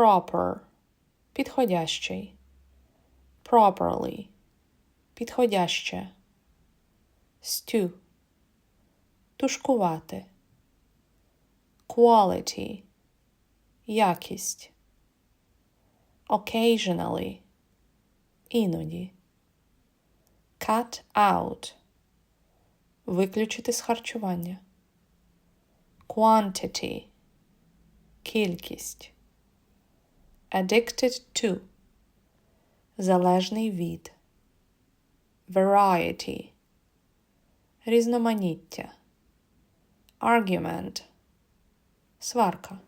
proper, підходящий, properly, підходяще, stew, тушкувати, quality, якість, occasionally, іноді, cut out, виключити з харчування, quantity, кількість, addicted to, залежний від, variety, різноманіття, argument, сварка,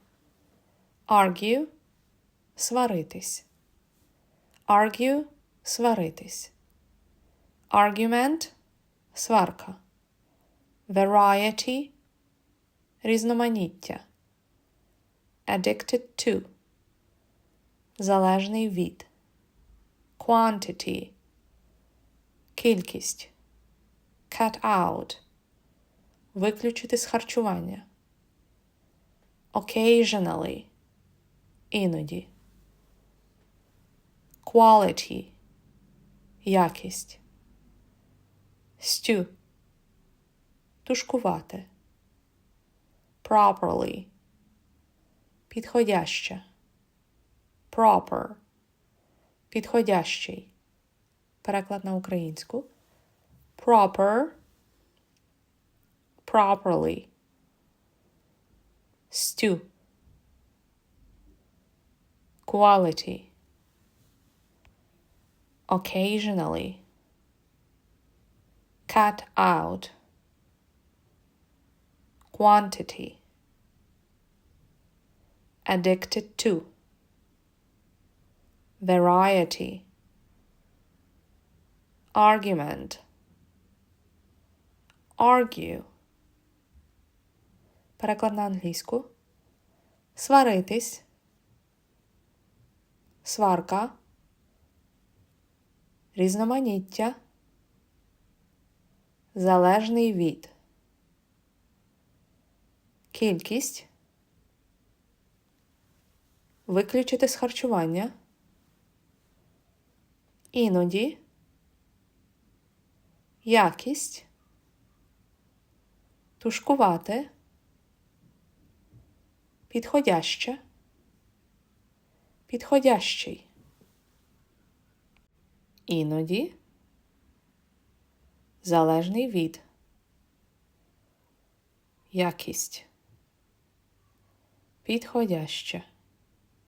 argue, сваритись, argue, сваритись, argument, сварка, variety, різноманіття, addicted to, залежний від, quantity, кількість, cut out, виключити з харчування, occasionally, іноді, quality, якість, stew, тушкувати, properly, підходяще, proper, підходящий, переклад на українську, proper, properly, stew, quality, occasionally, cut out, quantity, addicted to, Variety, argument, argue, переклад на англійську, сваритись, сварка, різноманіття, залежний від, кількість, виключити з харчування, іноді, якість, тушкувати, підходяще, підходящий, іноді, залежний від, якість, підходяще.